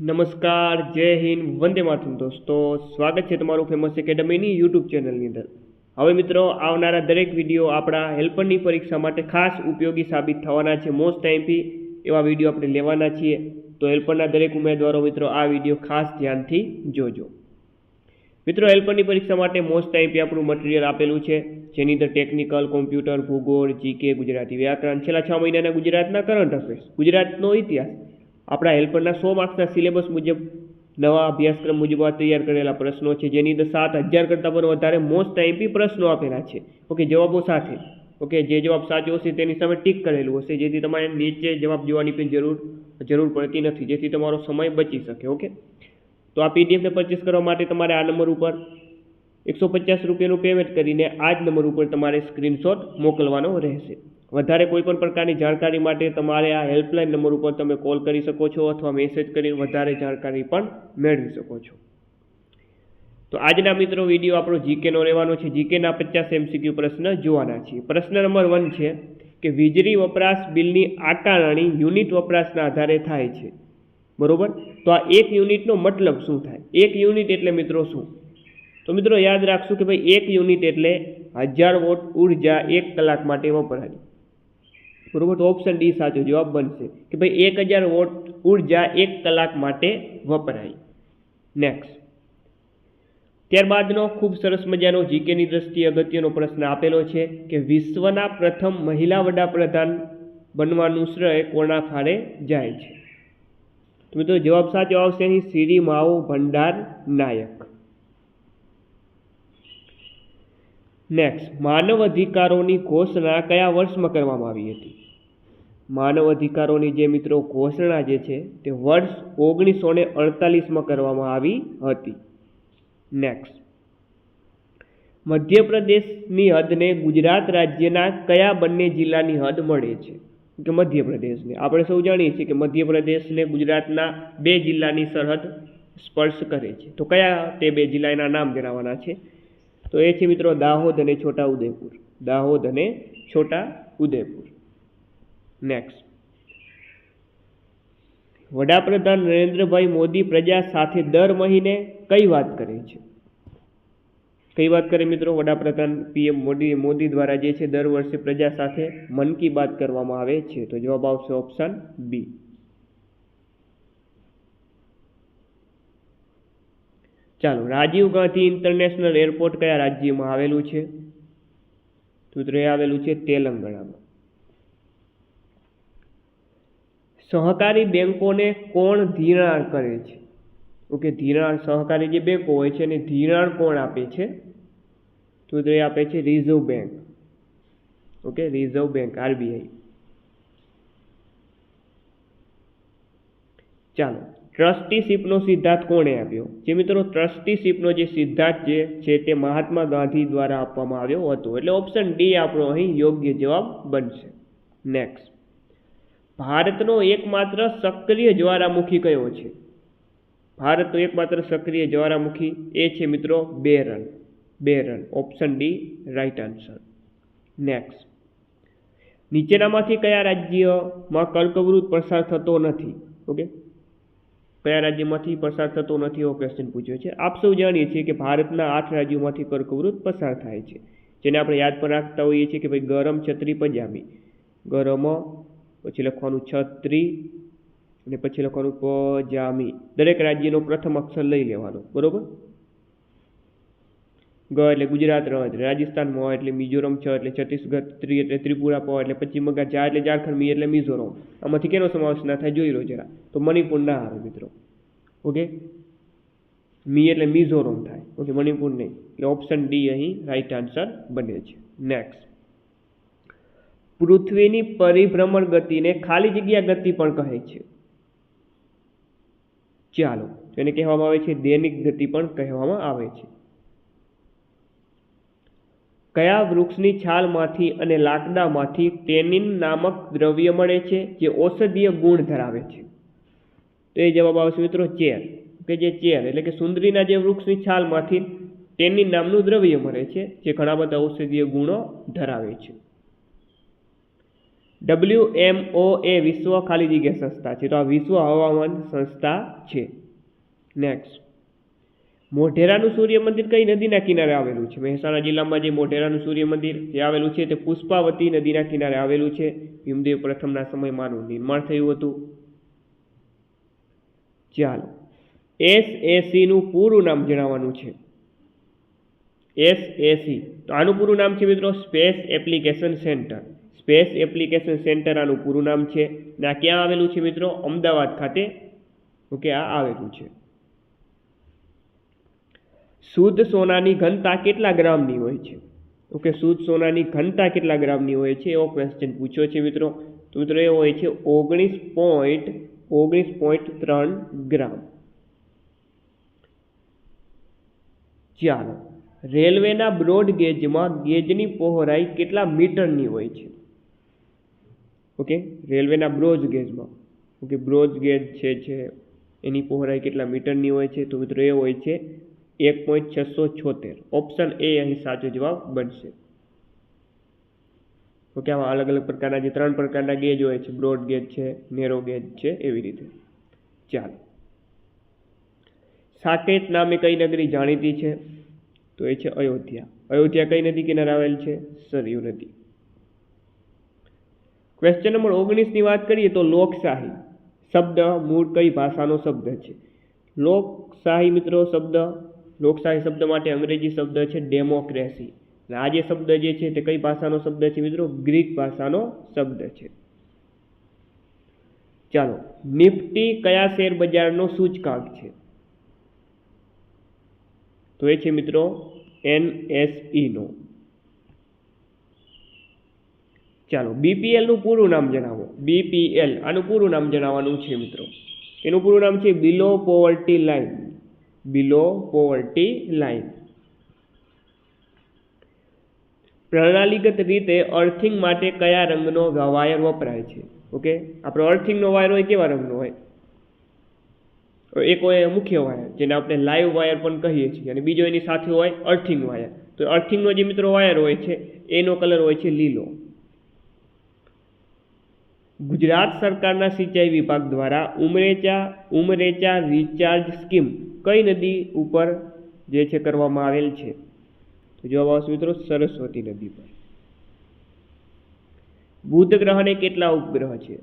નમસ્કાર, જય હિન્દ, વંદે માતરમ દોસ્તો. સ્વાગત છે તમારું ફેમસ એકેડમીની યુટ્યુબ ચેનલની અંદર. હવે મિત્રો, આવનારા દરેક વીડિયો આપણા હેલ્પરની પરીક્ષા માટે ખાસ ઉપયોગી સાબિત થવાના છે. મોસ્ટ ટાઈમથી એવા વીડિયો આપણે લેવાના છીએ. તો હેલ્પરના દરેક ઉમેદવારો મિત્રો, આ વીડિયો ખાસ ધ્યાનથી જોજો. મિત્રો હેલ્પરની પરીક્ષા માટે મોસ્ટ ટાઈપી આપણું મટીરિયલ આપેલું છે. જેની અંદર ટેકનિકલ કોમ્પ્યુટર ભૂગોળ જીકે ગુજરાતી વ્યાકરણ. છેલ્લા છ મહિનાના ગુજરાતના કરંટ અફેર્સ ગુજરાતનો ઇતિહાસ. આપણા હેલ્પરના સો માર્ક્સના સિલેબસ મુજબ નવા અભ્યાસક્રમ મુજબ તૈયાર કરેલા પ્રશ્નો છે. જેની અંદર સાત હજાર કરતાં પણ વધારે મોસ્ટ ટાઈપી પ્રશ્નો આપેલા છે. ઓકે જવાબો સાથે. ઓકે જે જવાબ સાચો હશે તેની સામે ટીક કરેલું હશે. જેથી તમારે નીચે જવાબ જોવાની પણ જરૂર જરૂર પડતી નથી. જેથી તમારો સમય બચી શકે. ઓકે તો આ પીડીએફને પરચેસ કરવા માટે તમારે આ નંબર ઉપર એકસો પચાસ રૂપિયાનું પેમેન્ટ કરીને આ જ નંબર ઉપર તમારે સ્ક્રીનશોટ મોકલવાનો રહેશે. વધારે કોઈ પણ પ્રકારની જાણકારી માટે તમારે આ હેલ્પલાઇન નંબર ઉપર તમે કોલ કરી શકો છો અથવા મેસેજ કરીને વધારે જાણકારી પણ મેળવી શકો છો. તો આજના મિત્રો વીડિયો આપણો જીકેનો રહેવાનો છે. જીકેના પચાસ એમસીક્યુ પ્રશ્ન જોવાના છીએ. પ્રશ્ન નંબર વન છે કે વીજળી વપરાશ બિલની આકારણી યુનિટ વપરાશના આધારે થાય છે. બરોબર? તો આ એક યુનિટનો મતલબ શું થાય? એક યુનિટ એટલે મિત્રો શું? તો મિત્રો યાદ રાખશું કે ભાઈ એક યુનિટ એટલે હજાર વોટ ઊર્જા એક કલાક માટે વપરાય. બરોબર? તો ઓપ્શન ડી સાચો જવાબ બનશે કે ભાઈ એક હજાર વોટ ઊર્જા એક કલાક માટે વપરાય. નેક્સ્ટ ત્યારબાદનો ખૂબ સરસ મજાનો જીકેની દ્રષ્ટિએ અગત્યનો પ્રશ્ન આપેલો છે કે વિશ્વના પ્રથમ મહિલા વડાપ્રધાન બનવાનું શ્રેય કોના ફાળે જાય છે? તો મિત્રો જવાબ સાચો આવશે અહીં શ્રી માઓ ભંડાર નાયક. નેક્સ્ટ માનવ અધિકારોની ઘોષણા કયા વર્ષમાં કરવામાં આવી હતી? માનવ અધિકારોની જે મિત્રો ઘોષણા જે છે, તે વર્ષ ઓગણીસો ને અડતાલીસમાં કરવામાં આવી હતી. નેક્સ્ટ મધ્યપ્રદેશની હદને ગુજરાત રાજ્યના કયા બંને જિલ્લાની હદ મળે છે? કે મધ્યપ્રદેશને? આપણે સૌ જાણીએ છીએ કે મધ્યપ્રદેશને ગુજરાતના બે જિલ્લાની સરહદ સ્પર્શ કરે છે. તો કયા તે બે જિલ્લાના નામ જણાવવાના છે? તો એ છે મિત્રો દાહોદ અને છોટા ઉદેપુર દાહોદ અને છોટા ઉદેપુર નેક્સ્ટ વડાપ્રધાન નરેન્દ્રભાઈ મોદી પ્રજા સાથે દર મહિને કઈ વાત કરે છે? કઈ વાત કરે મિત્રો? વડાપ્રધાન પીએમ મોદી મોદી દ્વારા જે છે દર વર્ષે પ્રજા સાથે મન કી બાત કરવામાં આવે છે. તો જવાબ આવશે ઓપ્શન બી ચાલો, રાજીવ ગાંધી ઇન્ટરનેશનલ એરપોર્ટ કયા રાજ્યમાં આવેલું છે? સૂત્ર આવેલું છે તેલંગાણામાં. સહકારી બેંકોને કોણ ધિરાણ કરે છે? ઓકે, ધિરાણ સહકારી જે બેંકો હોય છે એને ધિરાણ કોણ આપે છે? તો તે આપે છે Reserve Bank. Okay, Reserve Bank, RBI. ચાલો ટ્રસ્ટીશીપનો સિદ્ધાંત કોણે આપ્યો? જે મિત્રો, ટ્રસ્ટીશીપનો જે સિદ્ધાંત જે છે તે મહાત્મા ગાંધી દ્વારા આપવામાં આવ્યો હતો. એટલે ઓપ્શન ડી આપણો અહીં યોગ્ય જવાબ બનશે. નેક્સ્ટ ભારતનો એકમાત્ર સક્રિય જ્વાળામુખી કયો છે? ભારતનો એકમાત્ર સક્રિય જ્વાળામુખી એ છે મિત્રો, Barren. Barren. Option D right answer next નીચેનામાંથી કયા રાજ્યમાં કર્કવૃત પસાર થતો નથી? ઓકે કયા રાજ્યમાંથી પસાર થતો નથી એવો ક્વેશ્ચન પૂછ્યો છે. આપ સૌ જાણીએ છીએ કે ભારતના આઠ રાજ્યોમાંથી કર્કવૃત પસાર થાય છે. જેને આપણે યાદ પણ રાખતા હોઈએ છીએ કે ભાઈ ગરમ, છત્રી પજામી ગરમ, પછી લખવાનું છત્રી અને પછી લખવાનું પજામી દરેક રાજ્યનો પ્રથમ અક્ષર લઈ લેવાનો. બરોબર? ગ એટલે ગુજરાત ર, એટલે રાજસ્થાન મ એટલે મિઝોરમ છ, એટલે છત્તીસગઢ ત્રી, એટલે ત્રિપુરા પ, એટલે પશ્ચિમ બંગાળ જા એટલે ઝારખંડ મી, એટલે મિઝોરમ. આમાંથી કેનો સમાવેશ ના થાય જોઈ લો જરા. તો મણિપુર ના આવે મિત્રો. ઓકે? મી એટલે મિઝોરમ થાય. ઓકે, મણિપુર નહીં. એટલે ઓપ્શન ડી અહીં રાઈટ આન્સર બને છે. નેક્સ્ટ પૃથ્વીની પરિભ્રમણ ગતિને ખાલી જગ્યા ગતિ પણ કહે છે. ચાલો એને કહેવામાં આવે છે દૈનિક ગતિ પણ કહેવામાં આવે છે. કયા વૃક્ષની છાલમાંથી અને લાકડામાંથી ટેનિન નામક દ્રવ્ય મળે છે, જે ઔષધીય ગુણ ધરાવે છે? તો એ જવાબ આવશે મિત્રો ચેર કે જે ચેર એટલે કે સુંદરીના જે વૃક્ષની છાલમાંથી ટેનિન નામનું દ્રવ્ય મળે છે, જે ઘણા બધા ઔષધીય ગુણો ધરાવે છે. ડબલ્યુ એમ ઓ એ વિશ્વ ખાલી જગ્યા સંસ્થા છે. તો આ વિશ્વ હવામાન સંસ્થા છે. નેક્સ્ટ મોઢેરાનું સૂર્ય મંદિર કઈ નદીના કિનારે આવેલું છે? મહેસાણા જિલ્લામાં જે મોઢેરાનું સૂર્ય મંદિર જે આવેલું છે તે પુષ્પાવતી નદીના કિનારે આવેલું છે. ભીમદેવ પ્રથમના સમયમાંનું નિર્માણ થયું હતું. ચાલો, એસ એસીનું પૂરું નામ જણાવવાનું છે. એસ એસી તો આનું પૂરું નામ છે મિત્રો? Space application centre. Space application centre આનું પૂરું નામ છે. ને આ ક્યાં આવેલું છે મિત્રો? અમદાવાદ ખાતે. ઓકે, આ આવેલું છે. શુદ્ધ સોનાની ઘનતા કેટલા ગ્રામની હોય છે? ઓકે, શુદ્ધ સોનાની ઘનતા કેટલા ગ્રામની હોય છે? એવો ક્વેશ્ચન પૂછ્યો છે મિત્રો. તો મિત્રો એ હોય છે, ઓગણીસ પોઈન્ટ ઓગણીસ પોઈન્ટ ત્રણ ગ્રામ. ચાલો, રેલવેના બ્રોડ ગેજમાં ગેજની પહોળાઈ કેટલા મીટરની હોય છે? ઓકે, રેલવેના બ્રોજ ગેજમાં. ઓકે, બ્રોજ ગેજ છે છે, એની પહોળાઈ કેટલા મીટરની હોય છે? તો મિત્રો એ હોય છે એક પોઈન્ટ છસો છોતેર. ઓપ્શન એ અહીં સાચો જવાબ બનશે. ઓકે, આમાં અલગ અલગ પ્રકારના જે ત્રણ પ્રકારના ગેજ હોય છે બ્રોડ ગેજ છે નેરો ગેજ છે, એવી રીતે. ચાલો. સાકેત નામે કઈ નગરી જાણીતી છે? તો એ છે અયોધ્યા. અયોધ્યા કઈ નદી કિનારે આવેલ છે? સરયુ નદી. ક્વેશ્ચન નંબર ઓગણીસની વાત કરીએ તો લોકશાહી શબ્દ મૂળ કઈ ભાષાનો શબ્દ છે? લોકશાહી મિત્રો, શબ્દ લોકશાહી શબ્દ માટે અંગ્રેજી શબ્દ છે ડેમોક્રેસી અને આ જે શબ્દ જે છે તે કઈ ભાષાનો શબ્દ છે મિત્રો? ગ્રીક ભાષાનો શબ્દ છે. ચાલો, નિફ્ટી કયા શેર બજારનો સૂચકાંક છે? તો એ છે મિત્રો એનએસઈનો. ચાલો, બીપીએલનું પૂરું નામ જણાવો. બીપીએલ, આનું પૂરું નામ જણાવવાનું છે મિત્રો. એનું પૂરું નામ છે below poverty line. Below poverty line પ્રણાલીગત રીતે અર્થિંગ માટે કયા રંગનો વાયર વપરાય છે? ઓકે આપણો અર્થિંગનો વાયર હોય કેવા રંગનો હોય? એક હોય મુખ્ય વાયર જેને આપણે લાઈવ વાયર પણ કહીએ છીએ. અને બીજો એની સાથે હોય અર્થિંગ વાયર તો અર્થિંગનો જે મિત્રો વાયર હોય છે, એનો કલર હોય છે લીલો. ગુજરાત સરકારના સિંચાઈ વિભાગ દ્વારા ઉમરેચા ઉમરેચા રિચાર્જ સ્કીમ કઈ નદી ઉપર જે છે કરવામાં આવેલ છે? તો જવાબ આવશે મિત્રો સરસ્વતી નદી પર. બુધ ગ્રહને કેટલા ઉપગ્રહ છે?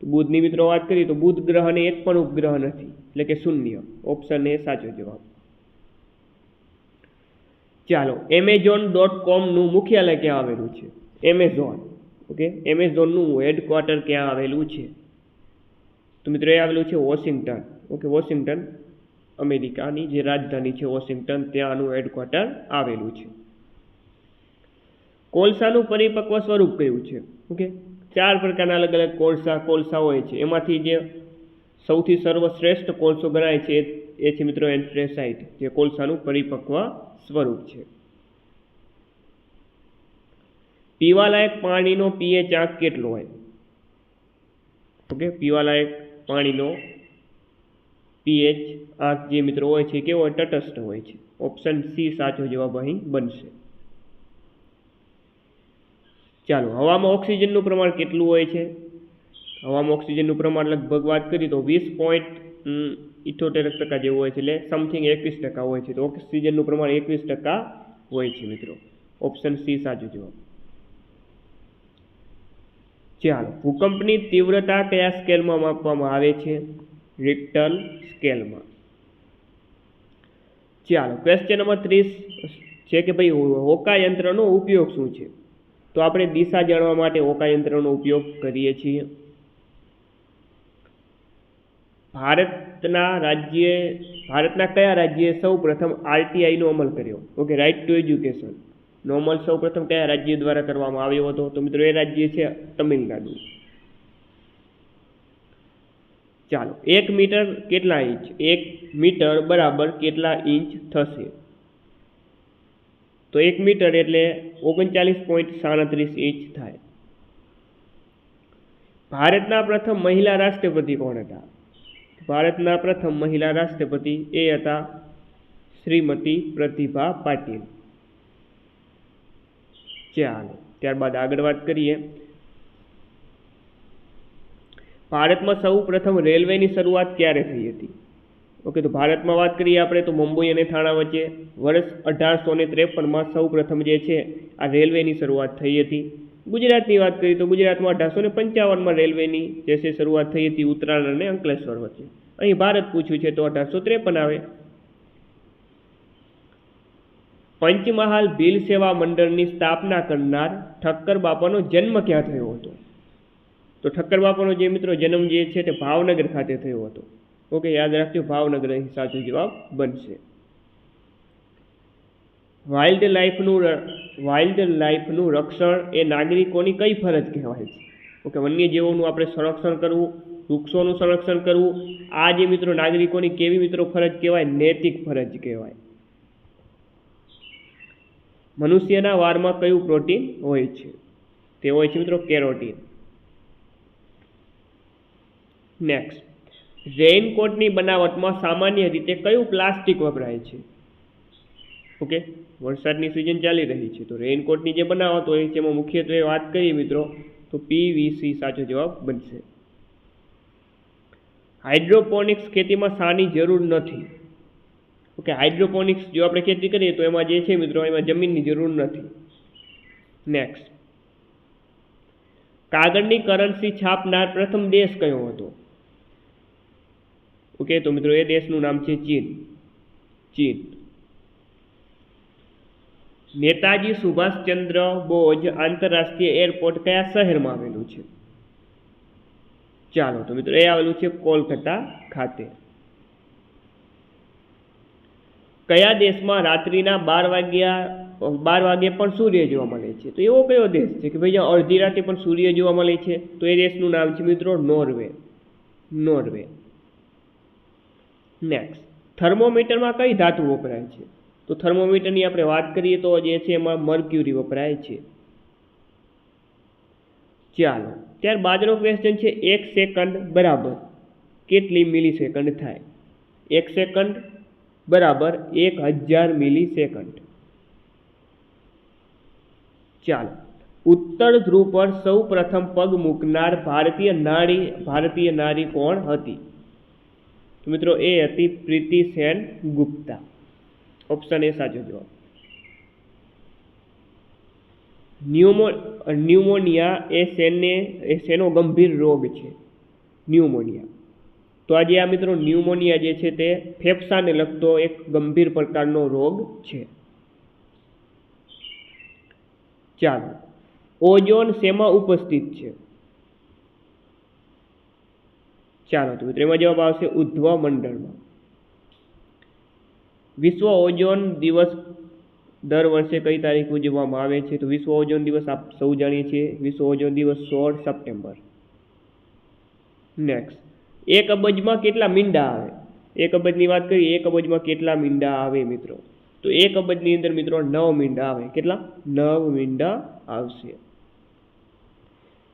તો બુધની મિત્રો વાત કરીએ તો બુધ ગ્રહને એક પણ ઉપગ્રહ નથી, એટલે કે શૂન્ય. ઓપ્શન એ સાચો જવાબ. ચાલો, એમેઝોન ડોટ કોમનું મુખ્યાલય ક્યાં આવેલું છે? એમેઝોન. ઓકે? એમેઝોનનું હેડક્વાર્ટર ક્યાં આવેલું છે? તો મિત્રો એ આવેલું છે વોશિંગ્ટન. ઓકે, વોશિંગ્ટન, અમેરિકાની જે રાજધાની છે વોશિંગ્ટન, ત્યાંનું હેડક્વાર્ટર આવેલું છે. કોલસાનું પરિપક્વ સ્વરૂપ કયું છે? ઓકે? ચાર પ્રકારના અલગ અલગ કોલસા કોલસા હોય છે. એમાંથી જે સૌથી સર્વશ્રેષ્ઠ કોલસો ગણાય છે એ છે મિત્રો એન્ટ્રેસાઇટ, જે કોલસાનું પરિપક્વ સ્વરૂપ છે. પીવાલાયક પાણીનો પીએચ આંક કેટલો હોય? ઓકે, પીવાલાયક પાણીનો પીએચ આંક જે મિત્રો હોય છે, કેવો તટસ્થ હોય છે. ઓપ્શન સી સાચો જવાબ અહીં બનશે. ચાલો, હવામાં ઓક્સિજનનું પ્રમાણ કેટલું હોય છે? હવામાં ઓક્સિજનનું પ્રમાણ લગભગ વાત કરીએ તો વીસ પોઈન્ટ ઇઠોતેર ટકા જેવું હોય છે, એટલે સમથિંગ એકવીસ ટકા હોય છે. તો ઓક્સિજનનું પ્રમાણ એકવીસ ટકા હોય છે મિત્રો. ઓપ્શન સી સાચો જવાબ. ચાલો, ભૂકંપની તીવ્રતા કયા સ્કેલમાં માપવામાં આવે છે? રિક્ટર સ્કેલમાં ચાલો ક્વેશ્ચન નંબર ત્રીસ છે કે ભાઈ હોકા યંત્રનો ઉપયોગ શું છે? તો આપણે દિશા જાણવા માટે હોકા યંત્રનો ઉપયોગ કરીએ છીએ. ભારતના રાજ્ય, ભારતના કયા રાજ્યે સૌ પ્રથમ આરટીઆઈનો અમલ કર્યો? ઓકે રાઇટ ટુ એજ્યુકેશન નો સૌપ્રથમ કયા રાજ્ય દ્વારા કરવામાં આવ્યો હતો? તો મિત્રો, એ રાજ્ય છે તમિલનાડુ. ચાલો, એક મીટર કેટલા ઇંચ? એક મીટર બરાબર કેટલા ઇંચ થશે? તો એક મીટર એટલે ઓગણચાલીસ પોઈન્ટ સાડત્રીસ ઇંચ થાય. ભારતના પ્રથમ મહિલા રાષ્ટ્રપતિ કોણ હતા? ભારતના પ્રથમ મહિલા રાષ્ટ્રપતિ એ હતા શ્રીમતી પ્રતિભા પાટીલ. ચાલો ત્યારબાદ આગળ વાત કરીએ. ભારતમાં સૌ પ્રથમ રેલવેની શરૂઆત ક્યારે થઈ હતી? ઓકે, તો ભારતમાં વાત કરીએ આપણે, તો મુંબઈ અને થાણા વચ્ચે. વર્ષ અઢારસો ને ત્રેપનમાં સૌ પ્રથમ જે છે, આ રેલવેની શરૂઆત થઈ હતી. ગુજરાતની વાત કરીએ, તો ગુજરાતમાં અઢારસો ને પંચાવનમાં રેલવેની જે છે, શરૂઆત થઈ હતી ઉત્તરાયણ અને અંકલેશ્વર વચ્ચે. અહીં ભારત પૂછ્યું છે, તો અઢારસો ત્રેપન આવે. પંચમહાલ ભીલ સેવા મંડળની સ્થાપના કરનાર ઠક્કર બાપાનો જન્મ ક્યાં થયો હતો? તો ઠક્કર બાપાનો જે મિત્રો જન્મ જે છે તે ભાવનગર ખાતે થયો હતો. ઓકે, યાદ રાખજો, ભાવનગર અહીં સાચો જવાબ બનશે. વાઇલ્ડ લાઈફનું વાઇલ્ડ લાઈફનું રક્ષણ એ નાગરિકોની કઈ ફરજ કહેવાય છે? ઓકે વન્યજીવોનું આપણે સંરક્ષણ કરવું, વૃક્ષોનું સંરક્ષણ કરવું, આ જે મિત્રો નાગરિકોની કેવી મિત્રો ફરજ કહેવાય? નૈતિક ફરજ કહેવાય. મનુષ્યના વારમાં કયું પ્રોટીન હોય છે? તે હોય છે મિત્રો કેરોટીન. નેક્સ્ટ રેઇનકોટની બનાવટમાં સામાન્ય રીતે કયું પ્લાસ્ટિક વપરાય છે? ઓકે, વરસાદની સિઝન ચાલી રહી છે, તો રેઇનકોટની જે બનાવટ હોય છે, એમાં મુખ્યત્વે વાત કરીએ મિત્રો, તો પીવીસી સાચો જવાબ બનશે. હાઇડ્રોપોનિક્સ ખેતીમાં સાની જરૂર નથી. ઓકે હાઇડ્રોપોનિક્સ જો આપણે ખેતી કરીએ તો એમાં જે છે મિત્રો, એમાં જમીનની જરૂર નથી. નેક્સ્ટ કાગળની કરન્સી છાપનાર પ્રથમ દેશ કયો હતો? ઓકે, તો મિત્રો એ દેશનું નામ છે ચીન. ચીન. નેતાજી સુભાષચંદ્ર બોઝ આંતરરાષ્ટ્રીય એરપોર્ટ કયા શહેરમાં આવેલું છે? ચાલો, તો મિત્રો એ આવેલું છે કોલકાતા ખાતે. કયા દેશમાં રાત્રિના બાર વાગ્યા, બાર વાગે પણ સૂર્ય જોવા મળે છે? તો એવો કયો દેશ છે કે ભાઈ અડધી રાતે પણ સૂર્ય જોવા મળે છે? તો એ દેશનું નામ છે મિત્રો નોર્વે. નોર્વે. નેક્સ્ટ થર્મોમીટરમાં કઈ ધાતુ વપરાય છે? તો થર્મોમીટરની આપણે વાત કરીએ તો જે છે એમાં મર્ક્યુરી વપરાય છે. ચાલો. ત્યારબાદનો ક્વેશ્ચન છે એક સેકન્ડ બરાબર. કેટલી મિલી સેકન્ડ થાય? એક સેકન્ડ બરાબર એક હજાર મિલી સેકન્ડ ચાલો. ઉત્તર ધ્રુવ પર સૌ પ્રથમ પગ મૂકનાર ભારતીય નારી ભારતીય નારી કોણ હતી? મિત્રો, એ હતી પ્રીતિ સેન ગુપ્તા. ઓપ્શન એ સાચો જવાબ. ન્યુમો, ન્યુમોનિયા એ સેનને, એ શેનો ગંભીર રોગ છે. ન્યુમોનિયા. તો આજે આ મિત્રો ન્યુમોનિયા જે છે તે ફેફસાને લગતો એક ગંભીર પ્રકારનો રોગ છે. ચાલો ઓઝોન શેમાં ઉપસ્થિત છે? ચાલો, તો મિત્રો એમાં જવાબ આવશે ઉદ્ધવ મંડળમાં વિશ્વ ઓઝોન દિવસ દર વર્ષે કઈ તારીખ ઉજવવામાં આવે છે? તો વિશ્વ ઓઝોન દિવસ આપ સૌ જાણીએ છીએ. વિશ્વ ઓઝોન દિવસ સોળ સપ્ટેમ્બર. નેક્સ્ટ એક અબજમાં કેટલા મીંડા આવે? એક અબજની વાત કરીએ એક અબજમાં કેટલા મીંડા આવે મિત્રો? તો એક અબજની અંદર મિત્રો નવ મીંડા આવે. કેટલા? નવ મીંડા આવશે.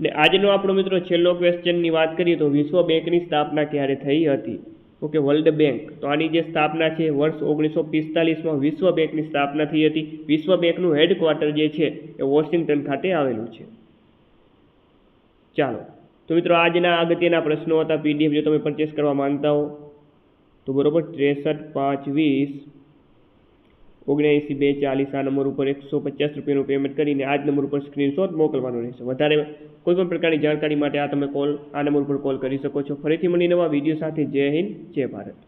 ને આજનો આપણો મિત્રો છેલ્લો ક્વેશ્ચનની વાત કરીએ તો વિશ્વ બેંકની સ્થાપના ક્યારે થઈ હતી? Okay, World Bank. તો આની જે સ્થાપના છે, વર્ષ ઓગણીસો પિસ્તાલીસમાં વિશ્વ બેંકની સ્થાપના થઈ હતી. વિશ્વ બેંકનું હેડક્વાર્ટર જે છે, એ વોશિંગ્ટન ખાતે આવેલું છે. ચાલો. તો મિત્રો આજના અગત્યના પ્રશ્નો હતા. પીડીએફ જો તમે પરચેસ કરવા માંગતા હો, તો બરાબર ત્રેસઠ પાંચ વીસ ઓગણએંસી બે ચાલીસ આ નંબર ઉપર એકસો પચાસ રૂપિયાનું પેમેન્ટ કરીને આ જ નંબર ઉપર સ્ક્રીનશોટ મોકલવાનો રહેશે. વધારે કોઈ પણ પ્રકારની જાણકારી માટે આ તમે કોલ આ નંબર ઉપર કોલ કરી શકો છો. ફરીથી મળી નવા વીડિયો સાથે જય હિન્દ, જય ભારત.